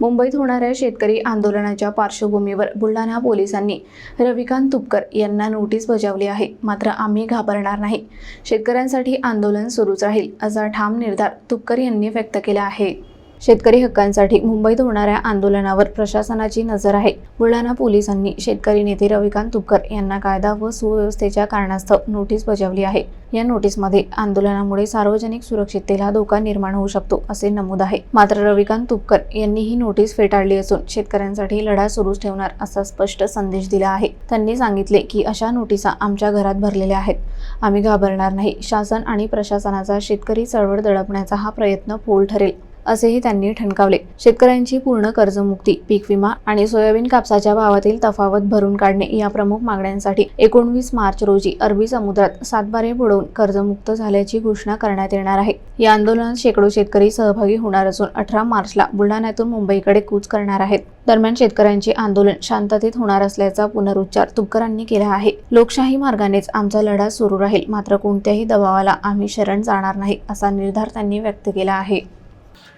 मुंबईत होणाऱ्या शेतकरी आंदोलनाच्या पार्श्वभूमीवर बुलढाणा पोलिसांनी रविकांत तुपकर यांना नोटीस बजावली आहे. मात्र आम्ही घाबरणार नाही. शेतकऱ्यांसाठी आंदोलन सुरूच राहील असा ठाम निर्धार तुपकर यांनी व्यक्त केला आहे. शेतकरी हक्कांसाठी मुंबईत होणाऱ्या आंदोलनावर प्रशासनाची नजर आहे. बुलढाणा पोलिसांनी शेतकरी नेते रविकांत तुपकर यांना कायदा व सुव्यवस्थेच्या कारणास्तव नोटीस बजावली आहे. या नोटीसमध्ये आंदोलनामुळे सार्वजनिक सुरक्षिततेला धोका निर्माण होऊ शकतो असे नमूद आहे. मात्र रविकांत तुपकर यांनी ही नोटीस फेटाळली असून शेतकऱ्यांसाठी लढा सुरूच ठेवणार असा स्पष्ट संदेश दिला आहे. त्यांनी सांगितले की अशा नोटिसा आमच्या घरात भरलेल्या आहेत. आम्ही घाबरणार नाही. शासन आणि प्रशासनाचा शेतकरी चळवळ दडपण्याचा हा प्रयत्न फोल ठरेल. असेही त्यांनी ठणकावले. शेतकऱ्यांची पूर्ण कर्जमुक्ती पीक विमा आणि सोयाबीन कापसाच्या भावातील तफावत भरून काढणे या प्रमुख मागण्यांसाठी एकोणवीस मार्च रोजी अरबी समुद्रात सातबारे बुडवून कर्जमुक्त झाल्याची घोषणा करण्यात येणार आहे. या आंदोलनात शेकडो शेतकरी सहभागी होणार असून अठरा मार्चला बुलढाण्यातून मुंबईकडे कूच करणार आहेत. दरम्यान शेतकऱ्यांचे आंदोलन शांततेत होणार असल्याचा पुनरुच्चार तुपकरांनी केला आहे. लोकशाही मार्गानेच आमचा लढा सुरू राहील मात्र कोणत्याही दबावाला आम्ही शरण जाणार नाही असा निर्धार त्यांनी व्यक्त केला आहे.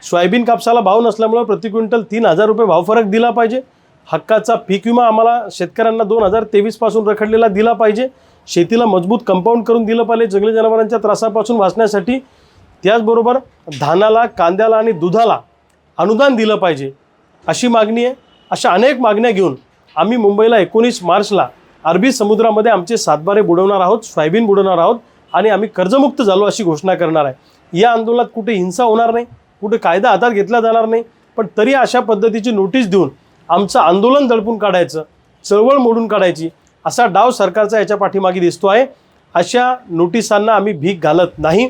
सोयाबीन कापसाला भाव नसल्यामुळे प्रति क्विंटल तीन हजार रुपये भाव फरक दिला पाहिजे. हक्काचा पीक विमा आम्हाला शेतकऱ्यांना दोन हजार तेवीसपासून रखडलेला दिला पाहिजे. शेतीला मजबूत कंपाऊंड करून दिलं पाहिजे. जंगली जनावरांच्या त्रासापासून वाचण्यासाठी. त्याचबरोबर धानाला कांद्याला आणि दुधाला अनुदान दिलं पाहिजे. अशी मागणी आहे. अशा अनेक मागण्या घेऊन आम्ही मुंबईला एकोणीस मार्चला अरबी समुद्रामध्ये आमचे सातबारे बुडवणार आहोत सोयाबीन बुडवणार आहोत आणि आम्ही कर्जमुक्त झालो अशी घोषणा करणार आहे. या आंदोलनात कुठे हिंसा होणार नाही. कुठे कायदा हातात घेतला जाणार नाही पण तरी अशा पद्धतीची नोटीस देऊन आमचं आंदोलन दडपून काढायचं चळवळ मोडून काढायची असा डाव सरकारचा याच्या पाठीमागे दिसतो आहे. अशा नोटिसांना आम्ही भीक घालत नाही.